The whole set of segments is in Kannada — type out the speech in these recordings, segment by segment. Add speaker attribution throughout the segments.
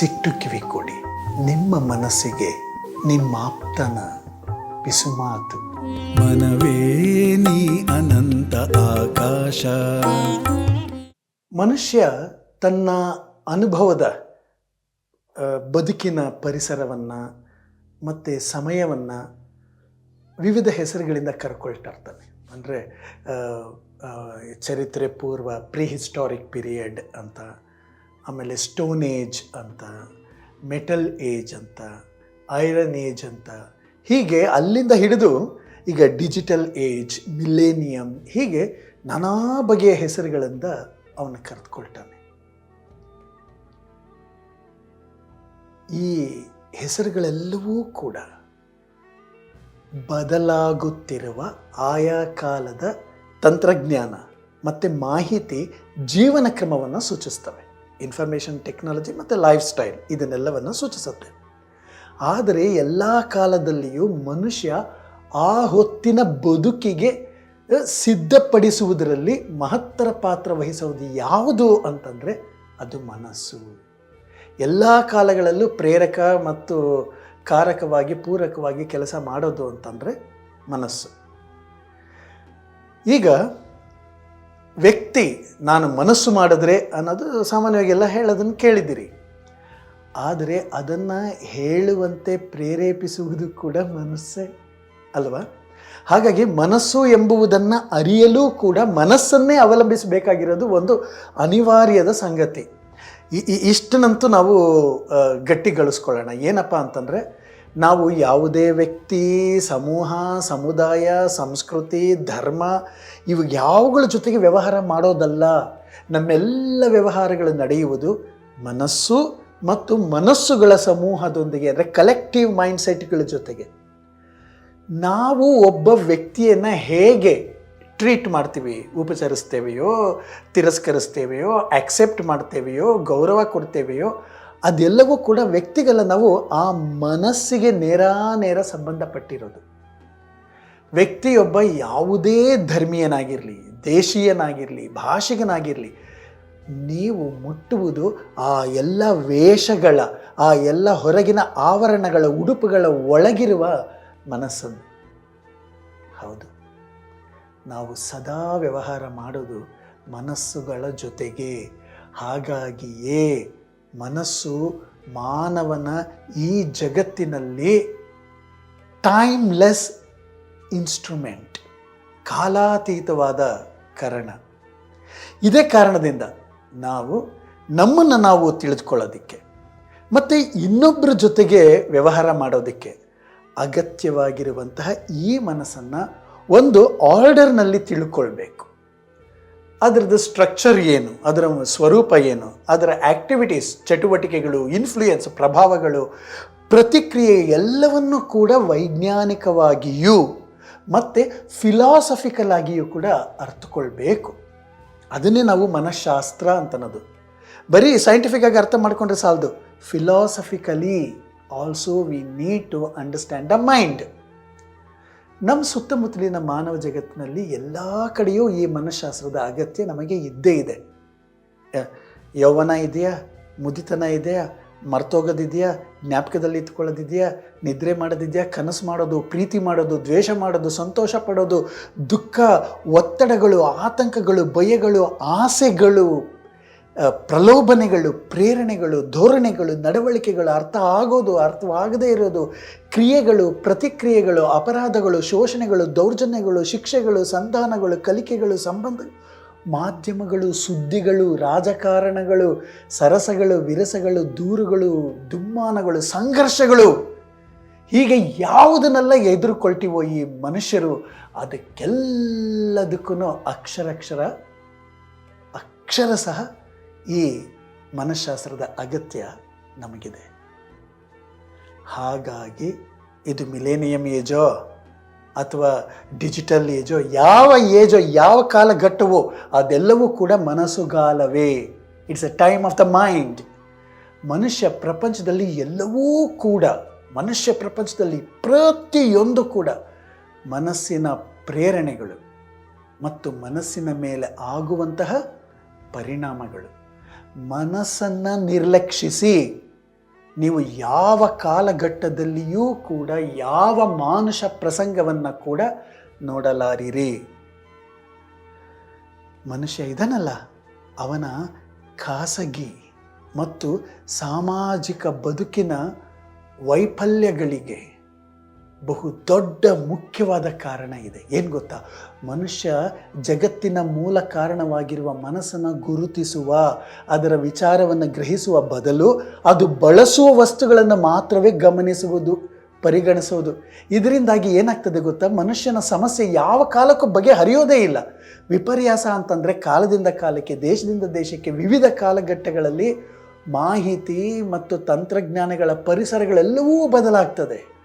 Speaker 1: ಮನಸ್ಸಿಟ್ಟು ಕಿವಿ ಕೊಡಿ. ನಿಮ್ಮ ಮನಸ್ಸಿಗೆ ನಿಮ್ಮ ಆಪ್ತನ ಪಿಸುಮಾತು
Speaker 2: ಮನವೇ ನೀ ಅನಂತ ಆಕಾಶ.
Speaker 1: ಮನುಷ್ಯ ತನ್ನ ಅನುಭವದ ಬದುಕಿನ ಪರಿಸರವನ್ನು ಮತ್ತು ಸಮಯವನ್ನು ವಿವಿಧ ಹೆಸರುಗಳಿಂದ ಕರ್ಕೊಳ್ತಾ ಇರ್ತಾನೆ ಅಂದರೆ ಚರಿತ್ರೆ ಪೂರ್ವ ಪ್ರಿಹಿಸ್ಟಾರಿಕ್ ಪೀರಿಯಡ್ ಅಂತ ಆಮೇಲೆ ಸ್ಟೋನ್ ಏಜ್ ಅಂತ, ಮೆಟಲ್ ಏಜ್ ಅಂತ, ಐರನ್ ಏಜ್ ಅಂತ, ಹೀಗೆ ಅಲ್ಲಿಂದ ಹಿಡಿದು ಈಗ ಡಿಜಿಟಲ್ ಏಜ್, ಮಿಲೇನಿಯಂ ಹೀಗೆ ನಾನಾ ಬಗೆಯ ಹೆಸರುಗಳಿಂದ ಅವನು ಕರೆದುಕೊಳ್ತಾನೆ. ಈ ಹೆಸರುಗಳೆಲ್ಲವೂ ಕೂಡ ಬದಲಾಗುತ್ತಿರುವ ಆಯಾ ಕಾಲದ ತಂತ್ರಜ್ಞಾನ ಮತ್ತು ಮಾಹಿತಿ ಜೀವನ ಕ್ರಮವನ್ನು ಸೂಚಿಸ್ತವೆ. ಇನ್ಫಾರ್ಮೇಷನ್ ಟೆಕ್ನಾಲಜಿ ಮತ್ತು ಲೈಫ್ ಸ್ಟೈಲ್ ಇದನ್ನೆಲ್ಲವನ್ನು ಸೂಚಿಸುತ್ತೆ. ಆದರೆ ಎಲ್ಲ ಕಾಲದಲ್ಲಿಯೂ ಮನುಷ್ಯ ಆ ಹೊತ್ತಿನ ಬದುಕಿಗೆ ಸಿದ್ಧಪಡಿಸುವುದರಲ್ಲಿ ಮಹತ್ತರ ಪಾತ್ರ ವಹಿಸುವುದು ಯಾವುದು ಅಂತಂದರೆ ಅದು ಮನಸ್ಸು. ಎಲ್ಲ ಕಾಲಗಳಲ್ಲೂ ಪ್ರೇರಕ ಮತ್ತು ಕಾರಕವಾಗಿ, ಪೂರಕವಾಗಿ ಕೆಲಸ ಮಾಡೋದು ಅಂತಂದರೆ ಮನಸ್ಸು. ಈಗ ವ್ಯಕ್ತಿ ನಾನು ಮನಸ್ಸು ಮಾಡಿದ್ರೆ ಅನ್ನೋದು ಸಾಮಾನ್ಯವಾಗಿ ಎಲ್ಲ ಹೇಳೋದನ್ನು ಕೇಳಿದ್ದೀರಿ. ಆದರೆ ಅದನ್ನು ಹೇಳುವಂತೆ ಪ್ರೇರೇಪಿಸುವುದು ಕೂಡ ಮನಸ್ಸೇ ಅಲ್ವಾ? ಹಾಗಾಗಿ ಮನಸ್ಸು ಎಂಬುವುದನ್ನು ಅರಿಯಲು ಕೂಡ ಮನಸ್ಸನ್ನೇ ಅವಲಂಬಿಸಬೇಕಾಗಿರೋದು ಒಂದು ಅನಿವಾರ್ಯದ ಸಂಗತಿ. ಇಷ್ಟನ್ನಂತೂ ನಾವು ಗಟ್ಟಿಗೊಳಿಸ್ಕೊಳ್ಳೋಣ. ಏನಪ್ಪ ಅಂತಂದರೆ ನಾವು ಯಾವುದೇ ವ್ಯಕ್ತಿ, ಸಮೂಹ, ಸಮುದಾಯ, ಸಂಸ್ಕೃತಿ, ಧರ್ಮ, ಇವು ಯಾವುಗಳ ಜೊತೆಗೆ ವ್ಯವಹಾರ ಮಾಡೋದಲ್ಲ, ನಮ್ಮೆಲ್ಲ ವ್ಯವಹಾರಗಳು ನಡೆಯುವುದು ಮನಸ್ಸು ಮತ್ತು ಮನಸ್ಸುಗಳ ಸಮೂಹದೊಂದಿಗೆ, ಅಂದರೆ ಕಲೆಕ್ಟಿವ್ ಮೈಂಡ್ಸೆಟ್ಗಳ ಜೊತೆಗೆ. ನಾವು ಒಬ್ಬ ವ್ಯಕ್ತಿಯನ್ನು ಹೇಗೆ ಟ್ರೀಟ್ ಮಾಡ್ತೀವಿ? ಉಪಚರಿಸ್ತೇವೆಯೋ, ತಿರಸ್ಕರಿಸ್ತೇವೆಯೋ ಆಕ್ಸೆಪ್ಟ್ ಮಾಡ್ತೇವೆಯೋ, ಗೌರವ ಕೊಡ್ತೇವೆಯೋ ಅದೆಲ್ಲವೂ ಕೂಡ ವ್ಯಕ್ತಿಗಳ ನಾವು ಆ ಮನಸ್ಸಿಗೆ ನೇರಾನೇರ ಸಂಬಂಧಪಟ್ಟಿರೋದು. ವ್ಯಕ್ತಿಯೊಬ್ಬ ಯಾವುದೇ ಧರ್ಮೀಯನಾಗಿರಲಿ, ದೇಶೀಯನಾಗಿರಲಿ ಭಾಷಿಗನಾಗಿರಲಿ ನೀವು ಮುಟ್ಟುವುದು ಆ ಎಲ್ಲ ವೇಷಗಳ, ಆ ಎಲ್ಲ ಹೊರಗಿನ ಆವರಣಗಳ, ಉಡುಪುಗಳ ಒಳಗಿರುವ ಮನಸ್ಸನ್ನು. ಹೌದು. ನಾವು ಸದಾ ವ್ಯವಹಾರ ಮಾಡೋದು ಮನಸ್ಸುಗಳ ಜೊತೆಗೆ. ಹಾಗಾಗಿಯೇ ಮನಸ್ಸು ಮಾನವನ ಈ ಜಗತ್ತಿನಲ್ಲಿ ಟೈಮ್ಲೆಸ್ ಇನ್ಸ್ಟ್ರೂಮೆಂಟ್ ಕಾಲಾತೀತವಾದ ಕಾರಣ. ಇದೇ ಕಾರಣದಿಂದ ನಾವು ನಮ್ಮನ್ನು ನಾವು ತಿಳಿದುಕೊಳ್ಳೋದಕ್ಕೆ, ಮತ್ತು ಇನ್ನೊಬ್ಬರ ಜೊತೆಗೆ ವ್ಯವಹಾರ ಮಾಡೋದಕ್ಕೆ ಅಗತ್ಯವಾಗಿರುವಂತಹ ಈ ಮನಸ್ಸನ್ನು ಒಂದು ಆರ್ಡರ್ನಲ್ಲಿ ತಿಳ್ಕೊಳ್ಬೇಕು. ಅದರದ್ದು ಸ್ಟ್ರಕ್ಚರ್ ಏನು? ಅದರ ಸ್ವರೂಪ ಏನು? ಅದರ ಆ್ಯಕ್ಟಿವಿಟೀಸ್ ಚಟುವಟಿಕೆಗಳು ಇನ್ಫ್ಲೂಯೆನ್ಸ್ ಪ್ರಭಾವಗಳು, ಪ್ರತಿಕ್ರಿಯೆ ಎಲ್ಲವನ್ನು ಕೂಡ ವೈಜ್ಞಾನಿಕವಾಗಿಯೂ ಮತ್ತು ಫಿಲಾಸಫಿಕಲ್ ಆಗಿಯೂ ಕೂಡ ಅರ್ಥಕೊಳ್ಬೇಕು. ಅದನ್ನೇ ನಾವು ಮನಃಶಾಸ್ತ್ರ ಅಂತನೋದು. ಬರೀ ಸೈಂಟಿಫಿಕ್ ಆಗಿ ಅರ್ಥ ಮಾಡಿಕೊಂಡ್ರೆ ಸಾಲದು. Philosophically also we need to understand the mind ನಮ್ಮ ಸುತ್ತಮುತ್ತಲಿನ ಮಾನವ ಜಗತ್ತಿನಲ್ಲಿ ಎಲ್ಲ ಕಡೆಯೂ ಈ ಮನಃಶಾಸ್ತ್ರದ ಅಗತ್ಯ ನಮಗೆ ಇದ್ದೇ ಇದೆ. ಯೌವನ ಇದೆಯಾ? ಮುದಿತನ ಇದೆಯಾ? ಮರ್ತೋಗೋದಿದೆಯಾ? ಜ್ಞಾಪಕದಲ್ಲಿ ಇಟ್ಕೊಳ್ಳೋದಿದೆಯಾ ನಿದ್ರೆ ಮಾಡೋದಿದೆಯಾ? ಕನಸು ಮಾಡೋದು, ಪ್ರೀತಿ ಮಾಡೋದು, ದ್ವೇಷ ಮಾಡೋದು, ಸಂತೋಷ ಪಡೋದು, ದುಃಖ, ಒತ್ತಡಗಳು, ಆತಂಕಗಳು, ಭಯಗಳು, ಆಸೆಗಳು ಪ್ರಲೋಭನೆಗಳು, ಪ್ರೇರಣೆಗಳು, ಧೋರಣೆಗಳು, ನಡವಳಿಕೆಗಳು ಅರ್ಥ ಆಗೋದು, ಅರ್ಥವಾಗದೇ ಇರೋದು, ಕ್ರಿಯೆಗಳು, ಪ್ರತಿಕ್ರಿಯೆಗಳು, ಅಪರಾಧಗಳು, ಶೋಷಣೆಗಳು, ದೌರ್ಜನ್ಯಗಳು, ಶಿಕ್ಷೆಗಳು ಸಂಧಾನಗಳು ಕಲಿಕೆಗಳು, ಸಂಬಂಧ, ಮಾಧ್ಯಮಗಳು, ಸುದ್ದಿಗಳು, ರಾಜಕಾರಣಗಳು, ಸರಸಗಳು, ವಿರಸಗಳು, ದೂರುಗಳು, ದುಮ್ಮಾನಗಳು, ಸಂಘರ್ಷಗಳು, ಹೀಗೆ ಯಾವುದನ್ನೆಲ್ಲ ಎದುರುಕೊಳ್ತೀವೋ ಈ ಮನುಷ್ಯರು ಅದಕ್ಕೆಲ್ಲದಕ್ಕೂ ಅಕ್ಷರಕ್ಷರ ಅಕ್ಷರ ಸಹ ಈ ಮನಃಶಾಸ್ತ್ರದ ಅಗತ್ಯ ನಮಗಿದೆ. ಹಾಗಾಗಿ ಇದು ಮಿಲೇನಿಯಂ ಏಜೋ ಅಥವಾ ಡಿಜಿಟಲ್ ಏಜೋ, ಯಾವ ಏಜೋ, ಯಾವ ಕಾಲಘಟ್ಟವೋ ಅದೆಲ್ಲವೂ ಕೂಡ ಮನಸ್ಸುಗಾಲವೇ. It's a time of the mind ಮನುಷ್ಯ ಪ್ರಪಂಚದಲ್ಲಿ ಎಲ್ಲವೂ ಕೂಡ, ಮನುಷ್ಯ ಪ್ರಪಂಚದಲ್ಲಿ ಪ್ರತಿಯೊಂದು ಕೂಡ ಮನಸ್ಸಿನ ಪ್ರೇರಣೆಗಳು ಮತ್ತು ಮನಸ್ಸಿನ ಮೇಲೆ ಆಗುವಂತಹ ಪರಿಣಾಮಗಳು. ಮನಸ್ಸನ್ನು ನಿರ್ಲಕ್ಷಿಸಿ, ನೀವು ಯಾವ ಕಾಲಘಟ್ಟದಲ್ಲಿಯೂ ಕೂಡ, ಯಾವ ಮಾನುಷ ಪ್ರಸಂಗವನ್ನು ಕೂಡ ನೋಡಲಾರಿರಿ. ಮನುಷ್ಯ ಇದನ್ನಲ್ಲ ಅವನ ಖಾಸಗಿ ಮತ್ತು ಸಾಮಾಜಿಕ ಬದುಕಿನ ವೈಫಲ್ಯಗಳಿಗೆ ಬಹು ದೊಡ್ಡ ಮುಖ್ಯವಾದ ಕಾರಣ ಇದೆ. ಏನು ಗೊತ್ತಾ? ಮನುಷ್ಯ ಜಗತ್ತಿನ ಮೂಲ ಕಾರಣವಾಗಿರುವ ಮನಸ್ಸನ್ನು ಗುರುತಿಸುವ, ಅದರ ವಿಚಾರವನ್ನು ಗ್ರಹಿಸುವ ಬದಲು ಅದು ಬಳಸುವ ವಸ್ತುಗಳನ್ನು ಮಾತ್ರವೇ ಗಮನಿಸುವುದು, ಪರಿಗಣಿಸುವುದು. ಇದರಿಂದಾಗಿ ಏನಾಗ್ತದೆ ಗೊತ್ತಾ? ಮನುಷ್ಯನ ಸಮಸ್ಯೆ ಯಾವ ಕಾಲಕ್ಕೂ ಬಗೆಹರಿಯೋದೇ ಇಲ್ಲ. ವಿಪರ್ಯಾಸ ಅಂತಂದರೆ ಕಾಲದಿಂದ ಕಾಲಕ್ಕೆ, ದೇಶದಿಂದ ದೇಶಕ್ಕೆ, ವಿವಿಧ ಕಾಲಘಟ್ಟಗಳಲ್ಲಿ ಮಾಹಿತಿ ಮತ್ತು ತಂತ್ರಜ್ಞಾನಗಳ ಪರಿಸರಗಳೆಲ್ಲವೂ ಬದಲಾಗ್ತದೆ.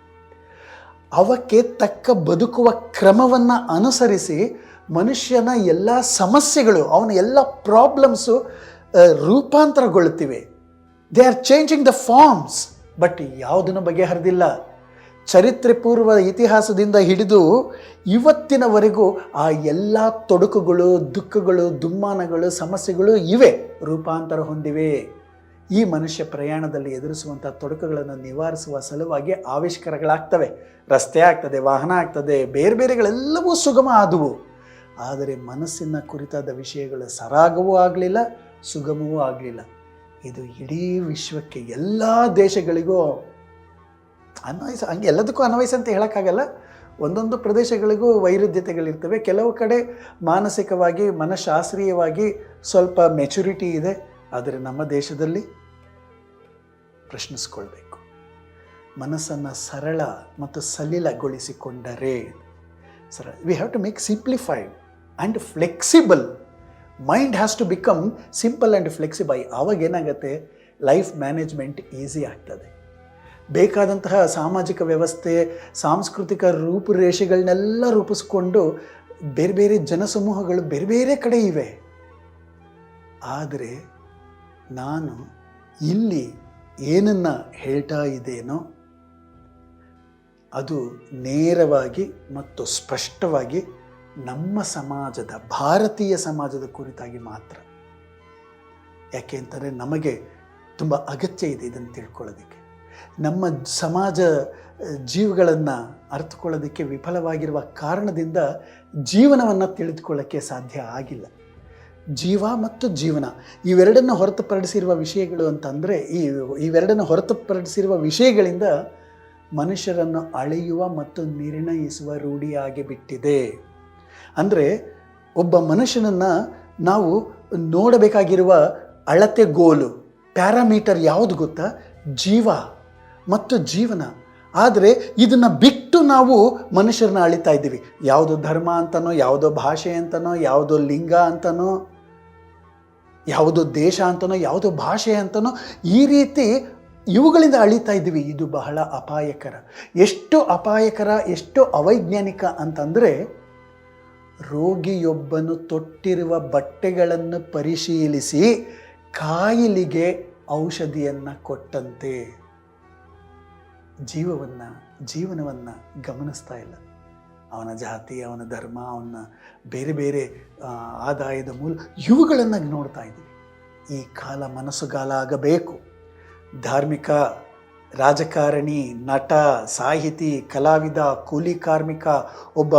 Speaker 1: ಅವಕ್ಕೆ ತಕ್ಕ ಬದುಕುವ ಕ್ರಮವನ್ನು ಅನುಸರಿಸಿ ಮನುಷ್ಯನ ಎಲ್ಲ ಸಮಸ್ಯೆಗಳು, ಅವನ ಎಲ್ಲ problems ರೂಪಾಂತರಗೊಳ್ಳುತ್ತಿವೆ. They are changing the forms but ಯಾವುದನ್ನು ಬಗೆಹರಿದಿಲ್ಲ. ಚರಿತ್ರೆ ಪೂರ್ವ ಇತಿಹಾಸದಿಂದ ಹಿಡಿದು ಇವತ್ತಿನವರೆಗೂ ಆ ಎಲ್ಲ ತೊಡಕುಗಳು, ದುಃಖಗಳು, ದುಮ್ಮಾನಗಳು, ಸಮಸ್ಯೆಗಳು ಇವೆ, ರೂಪಾಂತರ ಹೊಂದಿವೆ. ಈ ಮನುಷ್ಯ ಪ್ರಯಾಣದಲ್ಲಿ ಎದುರಿಸುವಂಥ ತೊಡಕುಗಳನ್ನು ನಿವಾರಿಸುವ ಸಲುವಾಗಿ ಆವಿಷ್ಕಾರಗಳಾಗ್ತವೆ. ರಸ್ತೆ ಆಗ್ತದೆ, ವಾಹನ ಆಗ್ತದೆ, ಬೇರೆ ಬೇರೆಗಳೆಲ್ಲವೂ ಸುಗಮ ಆದವು. ಆದರೆ ಮನಸ್ಸಿನ ಕುರಿತಾದ ವಿಷಯಗಳು ಸರಾಗವೂ ಆಗಲಿಲ್ಲ, ಸುಗಮವೂ ಆಗಲಿಲ್ಲ. ಇದು ಇಡೀ ವಿಶ್ವಕ್ಕೆ ಎಲ್ಲ ದೇಶಗಳಿಗೂ ಅನ್ವಯಿಸ, ಹಂಗೆ ಎಲ್ಲದಕ್ಕೂ ಅನ್ವಯಿಸ ಅಂತ ಹೇಳೋಕ್ಕಾಗಲ್ಲ. ಒಂದೊಂದು ಪ್ರದೇಶಗಳಿಗೂ ವೈರುಧ್ಯತೆಗಳಿರ್ತವೆ. ಕೆಲವು ಕಡೆ ಮಾನಸಿಕವಾಗಿ, ಮನಃಶಾಸ್ತ್ರೀಯವಾಗಿ ಸ್ವಲ್ಪ ಮೆಚುರಿಟಿ ಇದೆ. ಆದರೆ ನಮ್ಮ ದೇಶದಲ್ಲಿ ಪ್ರಶ್ನಿಸ್ಕೊಳ್ಬೇಕು. ಮನಸ್ಸನ್ನು ಸರಳ ಮತ್ತು ಸಲಿಲಗೊಳಿಸಿಕೊಂಡರೆ, ಸರ we have to make simplified and flexible mind has to become simple and flexible ಆವಾಗ ಏನಾಗುತ್ತೆ? ಲೈಫ್ ಮ್ಯಾನೇಜ್ಮೆಂಟ್ ಈಸಿ ಆಗ್ತದೆ. ಬೇಕಾದಂತಹ ಸಾಮಾಜಿಕ ವ್ಯವಸ್ಥೆ, ಸಾಂಸ್ಕೃತಿಕ ರೂಪುರೇಷೆಗಳನ್ನೆಲ್ಲ ರೂಪಿಸ್ಕೊಂಡು ಬೇರೆ ಬೇರೆ ಜನಸಮೂಹಗಳು ಬೇರೆ ಬೇರೆ ಕಡೆ ಇವೆ. ಆದರೆ ನಾನು ಇಲ್ಲಿ ಏನನ್ನು ಹೇಳ್ತಾ ಇದ್ದೇನೋ, ಅದು ನೇರವಾಗಿ ಮತ್ತು ಸ್ಪಷ್ಟವಾಗಿ ನಮ್ಮ ಸಮಾಜದ, ಭಾರತೀಯ ಸಮಾಜದ ಕುರಿತಾಗಿ ಮಾತ್ರ. ಯಾಕೆ ಅಂತಂದರೆ ನಮಗೆ ತುಂಬ ಅಗತ್ಯ ಇದೆ ಇದನ್ನು ತಿಳ್ಕೊಳ್ಳೋದಕ್ಕೆ. ನಮ್ಮ ಸಮಾಜ, ಜೀವಗಳನ್ನು ಅರ್ಥಕೊಳ್ಳೋದಕ್ಕೆ ವಿಫಲವಾಗಿರುವ ಕಾರಣದಿಂದ ಜೀವನವನ್ನು ತಿಳಿದುಕೊಳ್ಳೋಕ್ಕೆ ಸಾಧ್ಯ ಆಗಿಲ್ಲ. ಜೀವ ಮತ್ತು ಜೀವನ ಇವೆರಡನ್ನು ಹೊರತುಪಡಿಸಿರುವ ವಿಷಯಗಳು ಅಂತಂದರೆ ಈ ಇವೆರಡನ್ನು ಹೊರತುಪಡಿಸಿರುವ ವಿಷಯಗಳಿಂದ ಮನುಷ್ಯರನ್ನು ಅಳೆಯುವ ಮತ್ತು ನಿರ್ಣಯಿಸುವ ರೂಢಿಯಾಗಿ ಬಿಟ್ಟಿದೆ ಅಂದರೆ ಒಬ್ಬ ಮನುಷ್ಯನನ್ನು ನಾವು ನೋಡಬೇಕಾಗಿರುವ ಅಳತೆ ಗೋಲು, ಪ್ಯಾರಾಮೀಟರ್ ಯಾವುದು ಗೊತ್ತಾ? ಜೀವ ಮತ್ತು ಜೀವನ. ಆದರೆ ಇದನ್ನು ಬಿಟ್ಟು ನಾವು ಮನುಷ್ಯರನ್ನ ಅಳಿತಾ ಇದ್ದೀವಿ. ಯಾವುದೋ ಧರ್ಮ ಅಂತನೋ, ಯಾವುದೋ ಭಾಷೆ ಅಂತನೋ, ಯಾವುದೋ ಲಿಂಗ ಅಂತನೋ ಯಾವುದೋ ದೇಶ ಅಂತನೋ, ಯಾವುದೋ ಭಾಷೆ ಅಂತನೋ, ಈ ರೀತಿ ಇವುಗಳಿಂದ ಅಳಿತಾ ಇದ್ದೀವಿ. ಇದು ಬಹಳ ಅಪಾಯಕರ. ಎಷ್ಟು ಅಪಾಯಕರ, ಎಷ್ಟು ಅವೈಜ್ಞಾನಿಕ ಅಂತಂದರೆ, ರೋಗಿಯೊಬ್ಬನು ತೊಟ್ಟಿರುವ ಬಟ್ಟೆಗಳನ್ನು ಪರಿಶೀಲಿಸಿ ಕಾಯಿಲಿಗೆ ಔಷಧಿಯನ್ನು ಕೊಟ್ಟಂತೆ. ಜೀವವನ್ನು, ಜೀವನವನ್ನು ಗಮನಿಸ್ತಾ ಇಲ್ಲ. ಅವನ ಜಾತಿ, ಅವನ ಧರ್ಮ, ಅವನ ಬೇರೆ ಬೇರೆ ಆದಾಯದ ಮೂಲ ಇವುಗಳನ್ನು ನೋಡ್ತಾ ಇದ್ದೀವಿ ಈ ಕಾಲ ಮನಸ್ಸುಗಾಲ ಆಗಬೇಕು. ಧಾರ್ಮಿಕ ರಾಜಕಾರಣಿ, ನಟ, ಸಾಹಿತಿ, ಕಲಾವಿದ, ಕೂಲಿ ಕಾರ್ಮಿಕ, ಒಬ್ಬ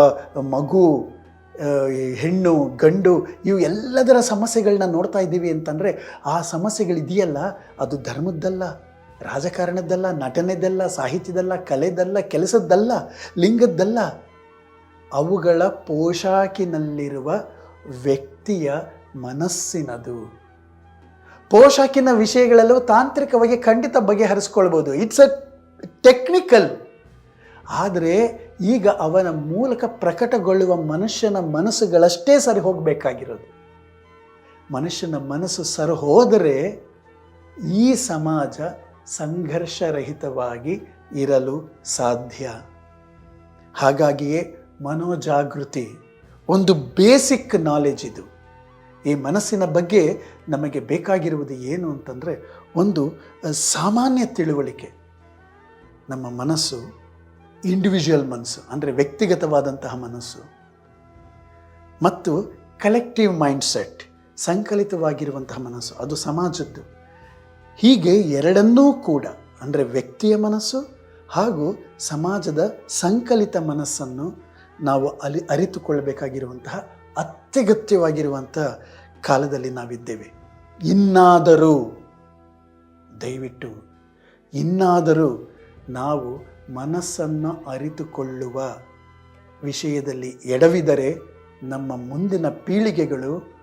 Speaker 1: ಮಗು ಹೆಣ್ಣು, ಗಂಡು, ಇವು ಎಲ್ಲದರ ಸಮಸ್ಯೆಗಳನ್ನ ನೋಡ್ತಾ ಇದ್ದೀವಿ ಅಂತಂದರೆ ಆ ಸಮಸ್ಯೆಗಳಿದೆಯಲ್ಲ, ಅದು ಧರ್ಮದ್ದಲ್ಲ, ರಾಜಕಾರಣದ್ದಲ್ಲ ನಟನೆದಲ್ಲ ಸಾಹಿತ್ಯದಲ್ಲ ಕಲೆದಲ್ಲ ಕೆಲಸದ್ದಲ್ಲ, ಲಿಂಗದ್ದಲ್ಲ. ಅವುಗಳ ಪೋಷಾಕಿನಲ್ಲಿರುವ ವ್ಯಕ್ತಿಯ ಮನಸ್ಸಿನದು. ಪೋಷಾಕಿನ ವಿಷಯಗಳೆಲ್ಲವೂ ತಾಂತ್ರಿಕವಾಗಿ ಖಂಡಿತ ಬಗೆಹರಿಸ್ಕೊಳ್ಬೋದು. ಇಟ್ಸ್ ಅ ಟೆಕ್ನಿಕಲ್ ಆದರೆ ಈಗ ಅವನ ಮೂಲಕ ಪ್ರಕಟಗೊಳ್ಳುವ ಮನುಷ್ಯನ ಮನಸ್ಸುಗಳಷ್ಟೇ ಸರಿ ಹೋಗಬೇಕಾಗಿರೋದು. ಮನುಷ್ಯನ ಮನಸ್ಸು ಸರಿ ಹೋದರೆ ಈ ಸಮಾಜ ಸಂಘರ್ಷರಹಿತವಾಗಿ ಇರಲು ಸಾಧ್ಯ. ಹಾಗಾಗಿಯೇ ಮನೋಜಾಗೃತಿ, ಒಂದು ಬೇಸಿಕ್ ನಾಲೆಜ್ ಇದು. ಈ ಮನಸ್ಸಿನ ಬಗ್ಗೆ ನಮಗೆ ಬೇಕಾಗಿರುವುದು ಏನು ಅಂತಂದರೆ ಒಂದು ಸಾಮಾನ್ಯ ತಿಳುವಳಿಕೆ. ನಮ್ಮ ಮನಸ್ಸು ಇಂಡಿವಿಜುವಲ್ ಮನಸ್ಸು, ಅಂದರೆ ವ್ಯಕ್ತಿಗತವಾದಂತಹ ಮನಸ್ಸು. ಮತ್ತು ಕಲೆಕ್ಟಿವ್ ಮೈಂಡ್ ಸೆಟ್ ಸಂಕಲಿತವಾಗಿರುವಂತಹ ಮನಸ್ಸು, ಅದು ಸಮಾಜದ್ದು. ಹೀಗೆ ಎರಡನ್ನೂ ಕೂಡ, ಅಂದರೆ ವ್ಯಕ್ತಿಯ ಮನಸ್ಸು ಹಾಗೂ ಸಮಾಜದ ಸಂಕಲಿತ ಮನಸ್ಸನ್ನು ನಾವು ಅಲಿ ಅರಿತುಕೊಳ್ಳಬೇಕಾಗಿರುವಂತಹ ಅತ್ಯಗತ್ಯವಾಗಿರುವಂಥ ಕಾಲದಲ್ಲಿ ನಾವಿದ್ದೇವೆ. ಇನ್ನಾದರೂ, ದಯವಿಟ್ಟು ಇನ್ನಾದರೂ ನಾವು ಮನಸ್ಸನ್ನು ಅರಿತುಕೊಳ್ಳುವ ವಿಷಯದಲ್ಲಿ ಎಡವಿದರೆ ನಮ್ಮ ಮುಂದಿನ ಪೀಳಿಗೆಗಳು,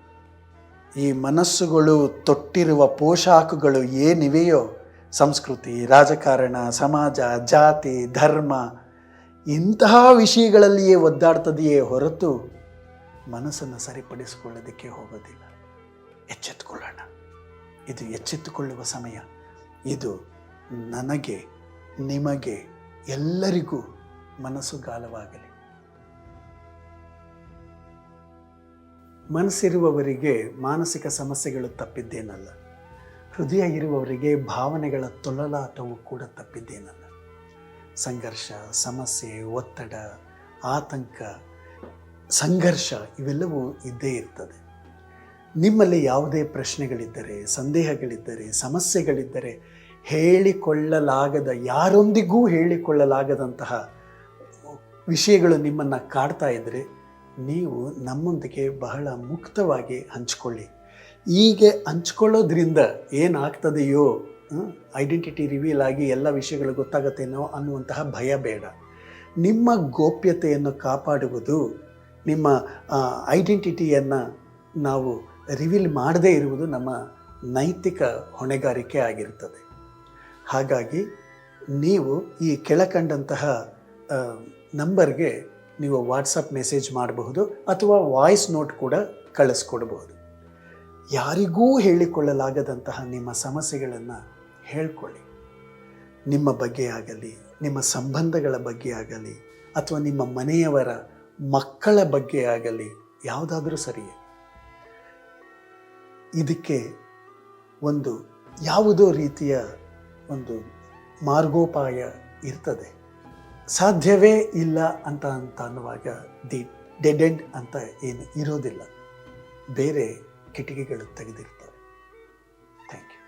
Speaker 1: ಈ ಮನಸ್ಸುಗಳು ತೊಟ್ಟಿರುವ ಪೋಷಾಕುಗಳು ಏನಿವೆಯೋ ಸಂಸ್ಕೃತಿ, ರಾಜಕಾರಣ, ಸಮಾಜ, ಜಾತಿ, ಧರ್ಮ ಇಂತಹ ವಿಷಯಗಳಲ್ಲಿಯೇ ಒದ್ದಾಡ್ತದೆಯೇ ಹೊರತು ಮನಸ್ಸನ್ನು ಸರಿಪಡಿಸಿಕೊಳ್ಳೋದಕ್ಕೆ ಹೋಗೋದಿಲ್ಲ. ಎಚ್ಚೆತ್ತುಕೊಳ್ಳೋಣ. ಇದು ಎಚ್ಚೆತ್ತುಕೊಳ್ಳುವ ಸಮಯ. ಇದು ನನಗೆ, ನಿಮಗೆ ಎಲ್ಲರಿಗೂ ಮನಸ್ಸುಗಾಲವಾಗಲಿ ಮನಸ್ಸಿರುವವರಿಗೆ ಮಾನಸಿಕ ಸಮಸ್ಯೆಗಳು ತಪ್ಪಿದ್ದೇನಲ್ಲ. ಹೃದಯ ಇರುವವರಿಗೆ ಭಾವನೆಗಳ ತೊಳಲಾಟವು ಕೂಡ ತಪ್ಪಿದ್ದೇನಲ್ಲ. ಸಂಘರ್ಷ, ಸಮಸ್ಯೆ, ಒತ್ತಡ, ಆತಂಕ, ಸಂಘರ್ಷ ಇವೆಲ್ಲವೂ ಇದ್ದೇ ಇರ್ತದೆ. ನಿಮ್ಮಲ್ಲಿ ಯಾವುದೇ ಪ್ರಶ್ನೆಗಳಿದ್ದರೆ, ಸಂದೇಹಗಳಿದ್ದರೆ, ಸಮಸ್ಯೆಗಳಿದ್ದರೆ ಹೇಳಿಕೊಳ್ಳಲಾಗದ, ಯಾರೊಂದಿಗೂ ಹೇಳಿಕೊಳ್ಳಲಾಗದಂತಹ ವಿಷಯಗಳು ನಿಮ್ಮನ್ನು ಕಾಡ್ತಾ ಇದ್ದರೆ ನೀವು ನಮ್ಮೊಂದಿಗೆ ಬಹಳ ಮುಕ್ತವಾಗಿ ಹಂಚ್ಕೊಳ್ಳಿ. ಹೀಗೆ ಹಂಚ್ಕೊಳ್ಳೋದ್ರಿಂದ ಏನಾಗ್ತದೆಯೋ ಐಡೆಂಟಿಟಿ ರಿವೀಲ್ ಆಗಿ ಎಲ್ಲ ವಿಷಯಗಳು ಗೊತ್ತಾಗತ್ತೇನೋ ಅನ್ನುವಂತಹ ಭಯ ಬೇಡ. ನಿಮ್ಮ ಗೋಪ್ಯತೆಯನ್ನು ಕಾಪಾಡುವುದು, ನಿಮ್ಮ ಐಡೆಂಟಿಟಿಯನ್ನು ನಾವು ರಿವೀಲ್ ಮಾಡದೇ ಇರುವುದು ನಮ್ಮ ನೈತಿಕ ಹೊಣೆಗಾರಿಕೆ ಆಗಿರುತ್ತದೆ ಹಾಗಾಗಿ ನೀವು ಈ ಕೆಳಕಂಡಂತಹ ನಂಬರ್ಗೆ ನೀವು ವಾಟ್ಸಪ್ ಮೆಸೇಜ್ ಮಾಡಬಹುದು ಅಥವಾ ವಾಯ್ಸ್ ನೋಟ್ ಕೂಡ ಕಳಿಸ್ಕೊಡ್ಬಹುದು. ಯಾರಿಗೂ ಹೇಳಿಕೊಳ್ಳಲಾಗದಂತಹ ನಿಮ್ಮ ಸಮಸ್ಯೆಗಳನ್ನು ಹೇಳ್ಕೊಳ್ಳಿ. ನಿಮ್ಮ ಬಗ್ಗೆ ಆಗಲಿ, ನಿಮ್ಮ ಸಂಬಂಧಗಳ ಬಗ್ಗೆ ಆಗಲಿ, ಅಥವಾ ನಿಮ್ಮ ಮನೆಯವರ ಮಕ್ಕಳ ಬಗ್ಗೆ ಆಗಲಿ, ಯಾವುದಾದ್ರೂ ಸರಿಯೇ. ಇದಕ್ಕೆ ಒಂದು ಯಾವುದೋ ರೀತಿಯ ಒಂದು ಮಾರ್ಗೋಪಾಯ ಇರ್ತದೆ. ಸಾಧ್ಯವೇ ಇಲ್ಲ ಅಂತ ಅಂತ ಅನ್ನುವಾಗ ದಿ ಡೆಡ್ ಅಂತ ಏನು ಇರೋದಿಲ್ಲ. ಬೇರೆ ಕಿಟಕಿಗಳು ತೆಗೆದಿರ್ತವೆ ಥ್ಯಾಂಕ್ ಯು.